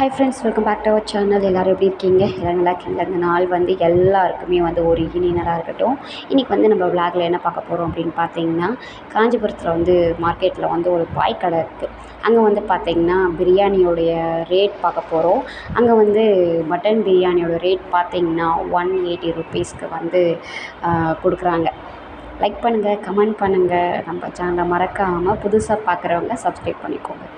Hi friends welcome back to our channel எல்லோரும் எப்படி இருக்கீங்க? எல்லாம் நல்லா இருக்கீங்களா? இந்த நாள் வந்து எல்லாருக்குமே வந்து ஒரு இனி இருக்கட்டும். இன்றைக்கி வந்து நம்ம விளாகில் என்ன பார்க்க போகிறோம் அப்படின்னு பார்த்தீங்கன்னா காஞ்சிபுரத்தில் வந்து மார்க்கெட்டில் வந்து ஒரு பாய் கடை இருக்குது அங்கே வந்து பார்த்தீங்கன்னா பிரியாணியோடைய ரேட் பார்க்க போகிறோம் அங்கே வந்து மட்டன் பிரியாணியோட ரேட் பார்த்தீங்கன்னா ஒன் எயிட்டி ருபீஸ்க்கு வந்து கொடுக்குறாங்க. லைக் பண்ணுங்கள் கமெண்ட் பண்ணுங்கள் நம்ம சேனலை மறக்காமல் புதுசாக பார்க்குறவங்க சப்ஸ்கிரைப் பண்ணிக்கோங்க.